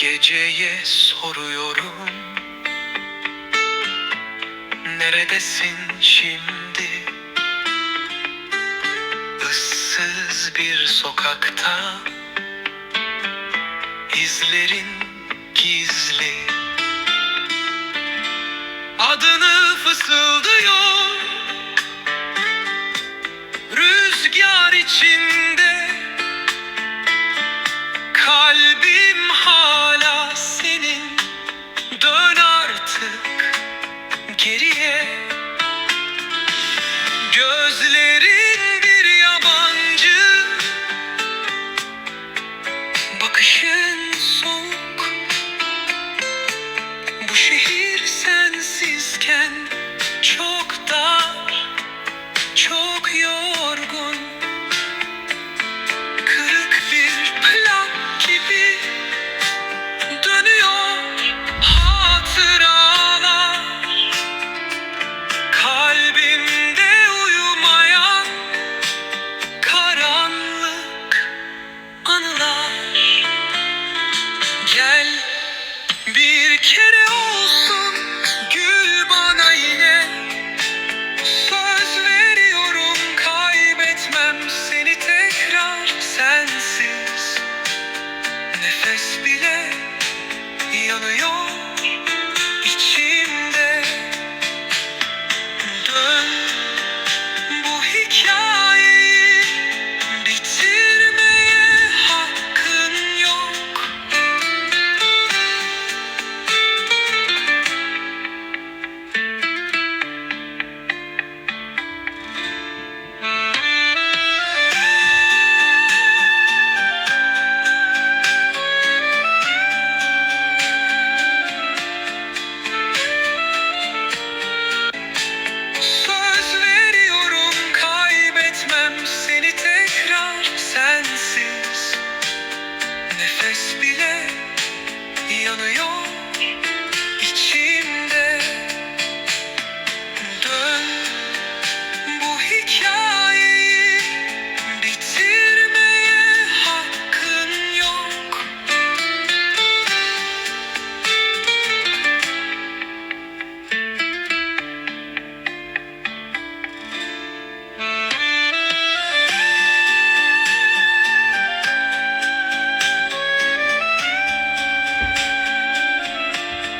Geceye soruyorum. Neredesin şimdi? Issız bir sokakta. İzlerin gizli. Adını Gözlerin bir yabancı. Bakışın I speak. nefes bile yanıyor.